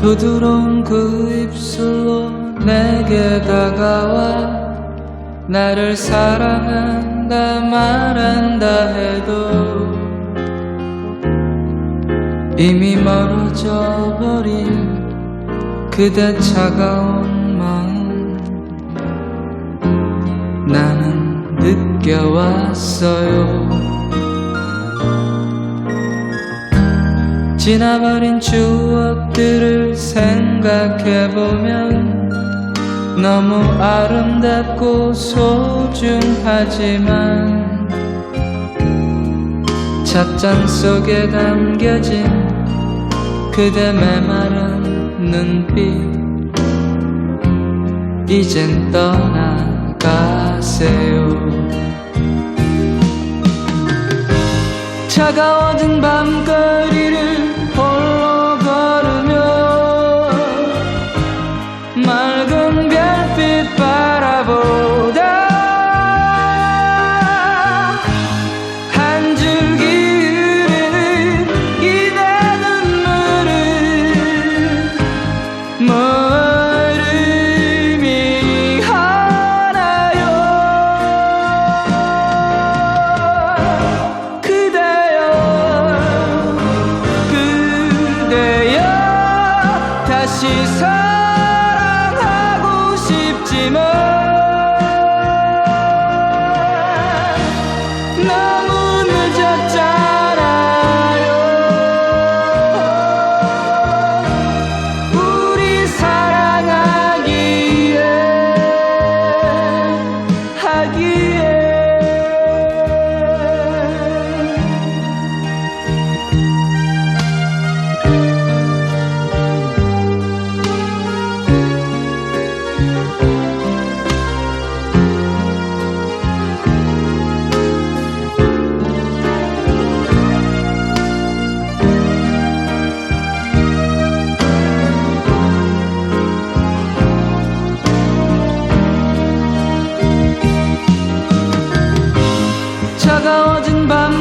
부드러운 그 입술로 내게 다가와 나를 사랑한다 말한다 해도 이미 멀어져 버린 그대 차가운 마음 나는 느껴왔어요 지나버린 추억들을 생각해보면 너무 아름답고 소중하지만 찻잔 속에 담겨진 그대 메마른 눈빛 이젠 떠나가세요. 차가워진 밤거리를 사랑하고 싶지만 너무 늦었잖아. 헤어진 밤